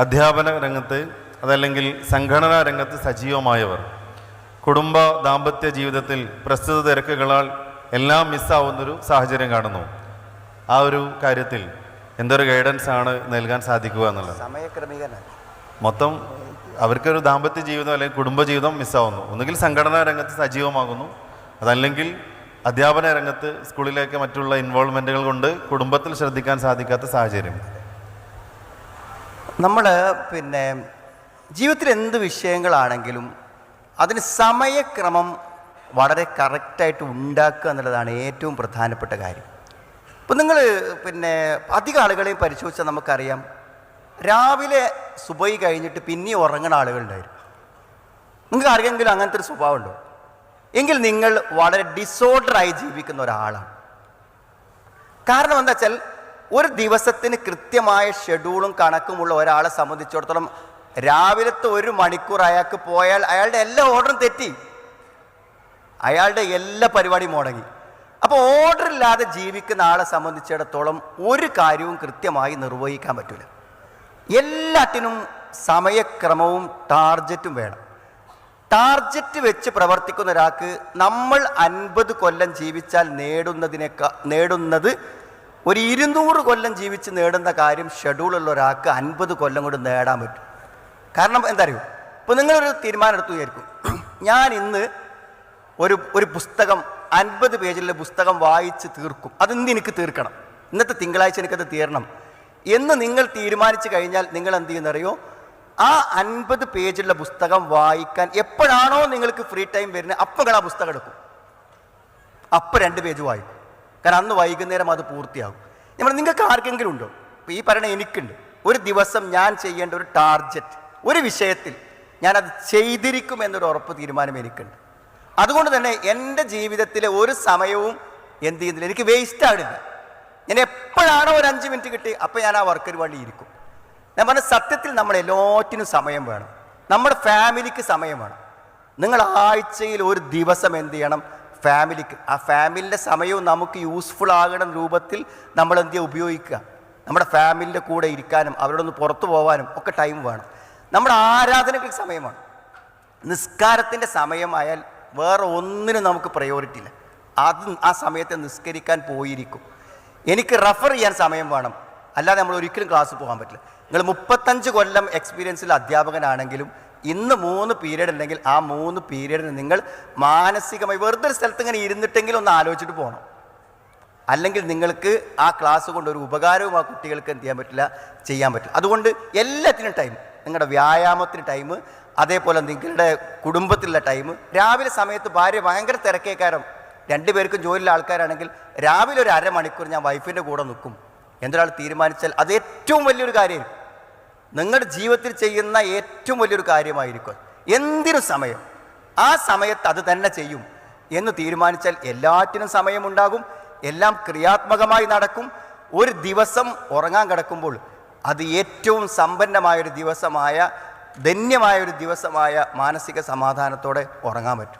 അധ്യാപന രംഗത്ത് അതല്ലെങ്കിൽ സംഘടനാ രംഗത്ത് സജീവമായവർ. കുടുംബ ദാമ്പത്യ ജീവിതത്തിൽ പ്രസ്തുത തിരക്കുകളാൽ എല്ലാം മിസ്സാവുന്നൊരു സാഹചര്യം കാണുന്നു. ആ ഒരു കാര്യത്തിൽ എന്തൊരു ഗൈഡൻസ് ആണ് നൽകാൻ സാധിക്കുക എന്നുള്ളത്? മൊത്തം അവർക്കൊരു ദാമ്പത്യ ജീവിതം അല്ലെങ്കിൽ കുടുംബജീവിതം മിസ്സാവുന്നു. ഒന്നുകിൽ സംഘടനാ രംഗത്ത് സജീവമാകുന്നു. അതല്ലെങ്കിൽ അധ്യാപന രംഗത്ത് സ്കൂളിലേക്ക് മറ്റുള്ള ഇൻവോൾവ്മെന്റുകൾ കൊണ്ട് കുടുംബത്തിൽ ശ്രദ്ധിക്കാൻ സാധിക്കാത്ത സാഹചര്യം. നമ്മൾ പിന്നെ ജീവിതത്തിൽ എന്ത് വിഷയങ്ങളാണെങ്കിലും അതിന് സമയക്രമം വളരെ കറക്റ്റായിട്ട് ഉണ്ടാക്കുക എന്നുള്ളതാണ് ഏറ്റവും പ്രധാനപ്പെട്ട കാര്യം. ഇപ്പം നിങ്ങൾ പിന്നെ അധികം ആളുകളെയും പരിശോധിച്ചാൽ നമുക്കറിയാം രാവിലെ സുബൈ കഴിഞ്ഞിട്ട് പിന്നെ ഉറങ്ങുന്ന ആളുകളുണ്ടായിരുന്നു നിങ്ങൾക്ക് ആർക്കെങ്കിലും അങ്ങനത്തെ ഒരു സ്വഭാവമുണ്ടോ? എങ്കിൽ നിങ്ങൾ വളരെ ഡിസോർഡറായി ജീവിക്കുന്ന ഒരാളാണ്. കാരണം എന്താ വെച്ചാൽ ഒരു ദിവസത്തിന് കൃത്യമായ ഷെഡ്യൂളും കണക്കുമുള്ള ഒരാളെ സംബന്ധിച്ചിടത്തോളം രാവിലത്തെ ഒരു മണിക്കൂർ അയാൾക്ക് പോയാൽ അയാളുടെ എല്ലാ ഓർഡറും തെറ്റി. അയാളുടെ എല്ലാ പരിപാടിയും മുടങ്ങി. അപ്പോൾ ഓർഡർ ഇല്ലാതെ ജീവിക്കുന്ന ആളെ സംബന്ധിച്ചിടത്തോളം ഒരു കാര്യവും കൃത്യമായി നിർവഹിക്കാൻ പറ്റില്ല എല്ലാറ്റിനും സമയക്രമവും ടാർജറ്റും വേണം. ടാർജറ്റ് വെച്ച് പ്രവർത്തിക്കുന്ന ഒരാൾക്ക് നമ്മൾ അൻപത് കൊല്ലം ജീവിച്ചാൽ നേടുന്നതിനേക്കാൾ നേടുന്നത് ഒരു ഇരുന്നൂറ് കൊല്ലം ജീവിച്ച് നേടുന്ന കാര്യം ഷെഡ്യൂളുള്ള ഒരാൾക്ക് അൻപത് കൊല്ലം കൊണ്ട് നേടാൻ പറ്റും. കാരണം എന്താ അറിയൂ ഇപ്പോൾ നിങ്ങളൊരു തീരുമാനം എടുത്തു വിചാരിക്കും. ഞാൻ ഇന്ന് ഒരു ഒരു പുസ്തകം അൻപത് പേജിലെ പുസ്തകം വായിച്ച് തീർക്കും. അതിന്ന് എനിക്ക് തീർക്കണം? ഇന്നത്തെ തിങ്കളാഴ്ച എനിക്കത് തീരണം. എന്ന് നിങ്ങൾ തീരുമാനിച്ചു കഴിഞ്ഞാൽ നിങ്ങൾ എന്ത് ചെയ്യുന്നറിയോ? ആ അൻപത് പേജുള്ള പുസ്തകം വായിക്കാൻ എപ്പോഴാണോ നിങ്ങൾക്ക് ഫ്രീ ടൈം വരുന്നത് അപ്പോൾ ആ പുസ്തകം എടുക്കും. അപ്പം രണ്ട് പേജ് വായിക്കും. കാരണം അന്ന് വൈകുന്നേരം അത് പൂർത്തിയാകും. നമ്മൾ നിങ്ങൾക്ക് ആർക്കെങ്കിലും ഉണ്ടോ? ഇപ്പോൾ ഈ പറയണ എനിക്കുണ്ട്. ഒരു ദിവസം ഞാൻ ചെയ്യേണ്ട ഒരു ടാർജറ്റ് ഒരു വിഷയത്തിൽ ഞാനത് ചെയ്തിരിക്കും എന്നൊരു ഉറപ്പ് തീരുമാനം എനിക്കുണ്ട്. അതുകൊണ്ട് തന്നെ എന്റെ ജീവിതത്തിലെ ഒരു സമയവും എന്ത് ചെയ്യുന്നില്ല. എനിക്ക് വേസ്റ്റ് ആവില്ല. ഞാൻ എപ്പോഴാണോ ഒരു അഞ്ച് മിനിറ്റ് കിട്ടി അപ്പോൾ ഞാൻ ആ വർക്കിന് വേണ്ടി ഇരിക്കും. ഞാൻ പറഞ്ഞ സത്യത്തിൽ നമ്മൾ എല്ലാറ്റിനും സമയം വേണം. നമ്മുടെ ഫാമിലിക്ക് സമയം വേണം. നിങ്ങൾ ആഴ്ചയിൽ ഒരു ദിവസം എന്ത് ചെയ്യണം? ഫാമിലിക്ക് ആ ഫാമിലിന്റെ സമയവും നമുക്ക് യൂസ്ഫുൾ ആകണ രൂപത്തിൽ നമ്മൾ എന്ത് ചെയ്യുക ഉപയോഗിക്കുക. നമ്മുടെ ഫാമിലിന്റെ കൂടെ ഇരിക്കാനും അവരോടൊന്ന് പുറത്തു പോകാനും ഒക്കെ ടൈം വേണം. നമ്മുടെ ആരാധനയ്ക്ക് സമയമാണ്. നിസ്കാരത്തിന്റെ സമയമായാൽ വേറെ ഒന്നിനും നമുക്ക് പ്രയോറിറ്റി ഇല്ല. അത് ആ സമയത്തെ നിസ്കരിക്കാൻ പോയിരിക്കും. എനിക്ക് റെഫർ ചെയ്യാൻ സമയം വേണം. അല്ലാതെ നമ്മൾ ഒരിക്കലും ക്ലാസ് പോകാൻ പറ്റില്ല. നിങ്ങൾ മുപ്പത്തഞ്ച് കൊല്ലം എക്സ്പീരിയൻസിൽ അധ്യാപകനാണെങ്കിലും ഇന്ന് മൂന്ന് പീരീഡ് ഉണ്ടെങ്കിൽ ആ മൂന്ന് പീരീഡിന് നിങ്ങൾ മാനസികമായി വെറുതെ ഒരു സ്ഥലത്ത് ഇങ്ങനെ ഇരുന്നിട്ടെങ്കിലും ഒന്ന് ആലോചിച്ചിട്ട് പോകണം അല്ലെങ്കിൽ നിങ്ങൾക്ക് ആ ക്ലാസ് കൊണ്ട് ഒരു ഉപകാരവും ആ കുട്ടികൾക്ക് എന്ത് ചെയ്യാൻ പറ്റില്ല ചെയ്യാൻ പറ്റില്ല. അതുകൊണ്ട് എല്ലാത്തിനും ടൈം നിങ്ങളുടെ വ്യായാമത്തിന് ടൈം അതേപോലെ നിങ്ങളുടെ കുടുംബത്തിലുള്ള ടൈം രാവിലെ സമയത്ത് ഭാര്യ ഭയങ്കര തിരക്കേക്കാരം രണ്ടുപേർക്കും ജോലിയിലെ ആൾക്കാരാണെങ്കിൽ രാവിലെ ഒരു അരമണിക്കൂർ ഞാൻ വൈഫിന്റെ കൂടെ നിൽക്കും. എന്തൊരാൾ തീരുമാനിച്ചാൽ അത് ഏറ്റവും വലിയൊരു കാര്യമായിരിക്കും. നിങ്ങളുടെ ജീവിതത്തിൽ ചെയ്യുന്ന ഏറ്റവും വലിയൊരു കാര്യമായിരിക്കും എന്തിനു സമയം. ആ സമയത്ത് അത് തന്നെ ചെയ്യും. എന്ന് തീരുമാനിച്ചാൽ എല്ലാറ്റിനും സമയമുണ്ടാകും. എല്ലാം ക്രിയാത്മകമായി നടക്കും. ഒരു ദിവസം ഉറങ്ങാൻ കിടക്കുമ്പോൾ അത് ഏറ്റവും സമ്പന്നമായൊരു ദിവസമായ ധന്യമായൊരു ദിവസമായ മാനസിക സമാധാനത്തോടെ ഉറങ്ങാൻ പറ്റും.